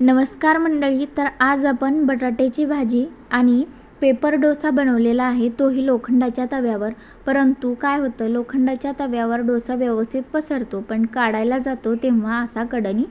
नमस्कार मंडळी तर आज आपण बटाट्याची भाजी आणि पेपर डोसा बनवलेला आहे. तोही लोखंडाच्या तव्यावर. परंतु काय होतं लोखंडाच्या तव्यावर डोसा व्यवस्थित पसरतो पण काढायला जातो तेव्हा असा कडणी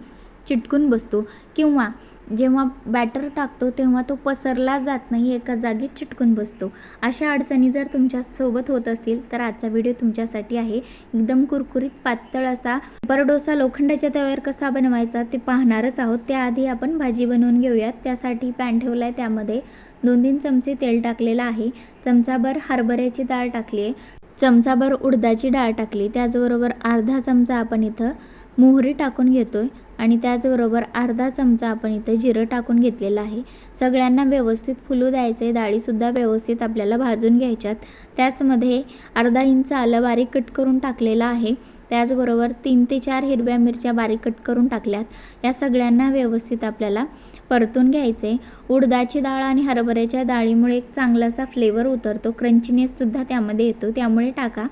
चिटकून बसतो. किंवा जेव्हा बॅटर टाकतो तेव्हा तो पसरला जात नाही एका जागी चिटकून बसतो. अशा अडचणी जर तुमच्यासोबत होत असतील तर आजचा व्हिडिओ तुमच्यासाठी आहे. एकदम कुरकुरीत पातळ असा पेपर डोसा लोखंडाच्या तव्यावर कसा बनवायचा ते पाहणारच आहोत. त्याआधी आपण भाजी बनवून घेऊयात. त्यासाठी पॅन ठेवला आहे त्यामध्ये दोन तीन चमचे तेल टाकलेलं आहे. चमचाभर हरभऱ्याची डाळ टाकली आहे. चमचाभर उडदाची डाळ टाकली त्याचबरोबर अर्धा चमचा आपण इथं मोहरी टाकून घेतो आहे आणि त्याचबरोबर अर्धा चमचा आपण इथं जिरं टाकून घेतलेलं आहे. सगळ्यांना व्यवस्थित फुलू द्यायचं आहे डाळीसुद्धा व्यवस्थित आपल्याला भाजून घ्यायच्यात. त्याचमध्ये अर्धा इंच आलं बारीक कट करून टाकलेलं आहे. त्याचबरोबर तीन ते चार हिरव्या मिरच्या बारीक कट करून टाकल्यात. या सगळ्यांना व्यवस्थित आपल्याला परतून घ्यायचे उडदाची डाळ आणि हरभऱ्याच्या डाळीमुळे एक चांगलासा फ्लेवर उतरतो. क्रंचीनेससुद्धा त्यामध्ये येतो. त्यामुळे टाका.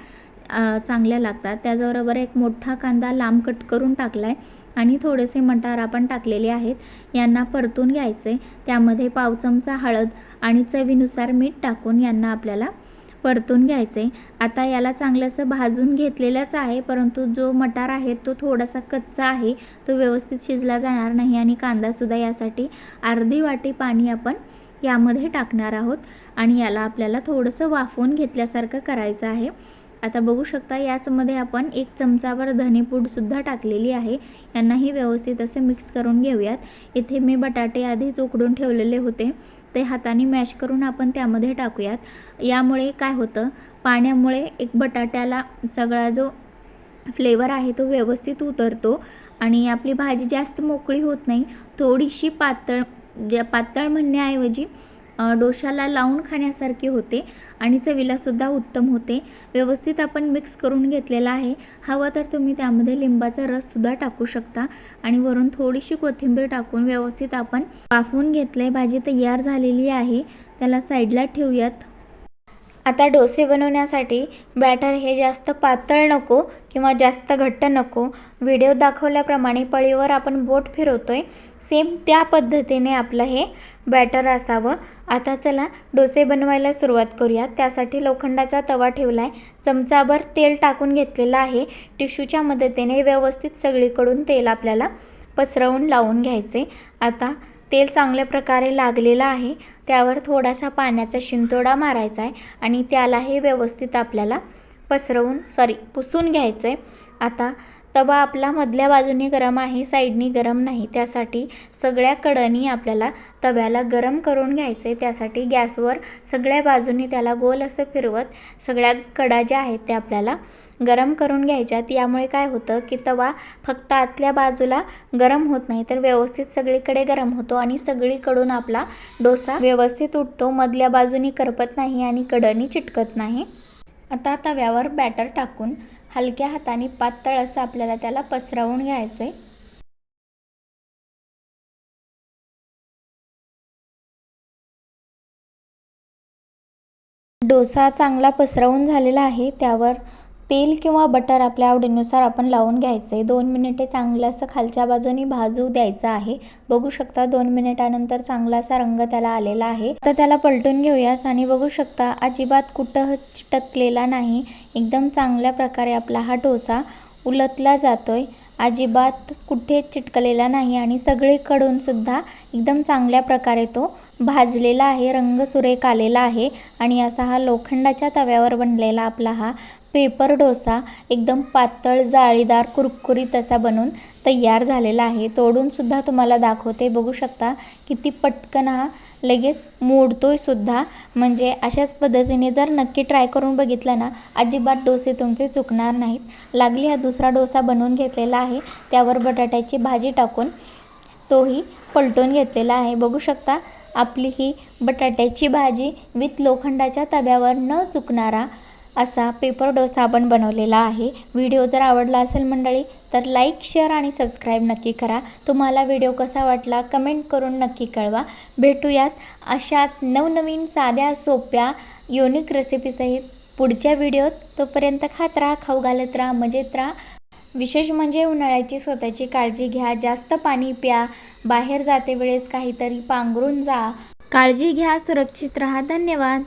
चांगल्या लागतात. त्याचबरोबर एक मोठा कांदा लांब कट करून टाकला आहे आणि थोडेसे मटार आपण टाकलेले आहेत. यांना परतून घ्यायचे. त्यामध्ये पाव चमचा हळद आणि चवीनुसार मीठ टाकून यांना आपल्याला परतून घ्यायचे. आता याला चांगलंसं भाजून घेतलेलंच आहे परंतु जो मटार आहे तो थोडासा कच्चा आहे. तो व्यवस्थित शिजला जाणार नाही आणि कांदासुद्धा यासाठी अर्धी वाटी पाणी आपण यामध्ये टाकणार आहोत. आणि याला आपल्याला थोडंसं वाफवून घेतल्यासारखं करायचं आहे. आता बघू शकता याचमध्ये आपण एक चमचाभर धनेपूडसुद्धा टाकलेली आहे. यांनाही व्यवस्थित असे मिक्स करून घेऊयात. इथे मी बटाटे आधीच उकडून ठेवलेले होते. ते हाताने मॅश करून आपण त्यामध्ये टाकूयात. यामुळे काय होतं? पाण्यामुळे एक बटाट्याला सगळा जो फ्लेवर आहे तो व्यवस्थित उतरतो आणि आपली भाजी जास्त मोकळी होत नाही. थोडीशी पातळ पातळ म्हणण्याऐवजी डोशाला लावून खाण्यासारखे होते आणि चवीलासुद्धा उत्तम होते. व्यवस्थित आपण मिक्स करून घेतलेला आहे. हवं तर तुम्ही त्यामध्ये लिंबाचा रससुद्धा टाकू शकता आणि वरून थोडीशी कोथिंबीर टाकून व्यवस्थित आपण वाफवून घेतलं आहे भाजी तयार झालेली आहे. त्याला साईडला ठेवूयात. आता डोसे बनवण्यासाठी बॅटर हे जास्त पातळ नको किंवा जास्त घट्ट नको. व्हिडिओ दाखवल्याप्रमाणे पळीवर आपण बोट फिरवतो आहे सेम त्या पद्धतीने आपलं हे बॅटर असावं. आता चला डोसे बनवायला सुरुवात करूया. त्यासाठी लोखंडाचा तवा ठेवला आहे चमचाभर तेल टाकून घेतलेलं आहे. टिश्यूच्या मदतीने व्यवस्थित सगळीकडून तेल आपल्याला पसरवून लावून घ्यायचे आता तेल चांगल्या प्रकारे लागलेलं आहे त्यावर थोडासा पाण्याचा शिंतोडा मारायचा आहे आणि त्याला हे व्यवस्थित आपल्याला पसरवून सॉरी पुसून घ्यायचं आहे आता तवा आपला मधल्या बाजूने गरम आहे साईडनी गरम नाही. त्यासाठी सगळ्या कडनी आपल्याला तव्याला गरम करून घ्यायचं. आहे त्यासाठी गॅसवर सगळ्या बाजूनी त्याला गोल असं फिरवत सगळ्या कडा ज्या आहेत त्या आपल्याला गरम करून घ्यायच्यात यामुळे काय होतं की तवा फक्त आतल्या बाजूला गरम होत नाही तर व्यवस्थित सगळीकडे गरम होतो आणि सगळीकडून आपला डोसा व्यवस्थित उठतो. मधल्या बाजूनी करपत नाही आणि कडनी चिटकत नाही. आता तव्यावर बॅटर टाकून हलक्या हाताने पातळ असं आपल्याला त्याला पसरवून घ्यायचं आहे डोसा चांगला पसरवून झालेला आहे. त्यावर तेल किंवा बटर आपल्या आवडीनुसार आपण लावून घ्यायचं आहे दोन मिनिटे चांगलं असं खालच्या बाजूनी भाजू द्यायचं आहे. बघू शकता दोन मिनिटानंतर चांगला असा रंग त्याला आलेला आहे. तर त्याला पलटून घेऊयात आणि बघू शकता अजिबात कुठं चिटकलेला नाही. एकदम चांगल्या प्रकारे आपला हा डोसा उलटला जातोय. अजिबात कुठे चिटकलेला नाही आणि सगळीकडून सुद्धा एकदम चांगल्या प्रकारे तो भाजलेला आहे रंग सुरेख आलेला आहे आणि असा हा लोखंडाच्या तव्यावर बनलेला आपला हा पेपर डोसा एकदम पातळ जाळीदार कुरकुरीत असा बनून तयार झालेला आहे. तोडूनसुद्धा तुम्हाला दाखवते. बघू शकता किती पटकन हा लगेच मोडतोय सुद्धा. म्हणजे अशाच पद्धतीने जर नक्की ट्राय करून बघितलं ना अजिबात डोसे तुमचे चुकणार नाहीत. लागली हा दुसरा डोसा बनवून घेतलेला आहे. त्यावर बटाट्याची भाजी टाकून तोही पलटून घेतलेला आहे. बघू शकता आपली ही बटाट्याची भाजी विथ लोखंडाच्या तव्यावर न चुकणारा असा पेपर डोसा आपण बनवलेला आहे. व्हिडिओ जर आवडला असेल मंडळी तर लाईक शेअर आणि सबस्क्राईब नक्की करा. तुम्हाला व्हिडिओ कसा वाटला कमेंट करून नक्की कळवा. भेटूयात अशाच नवनवीन साध्या सोप्या युनिक रेसिपीसहित पुढच्या व्हिडिओत. तोपर्यंत खात राहा खाऊ घालत राहा मजेत राहा. विशेष म्हणजे उन्हाळ्याची स्वतःची काळजी घ्या जास्त पाणी प्या बाहेर जाते वेळेस काहीतरी पांघरून जा. काळजी घ्या सुरक्षित राहा. धन्यवाद.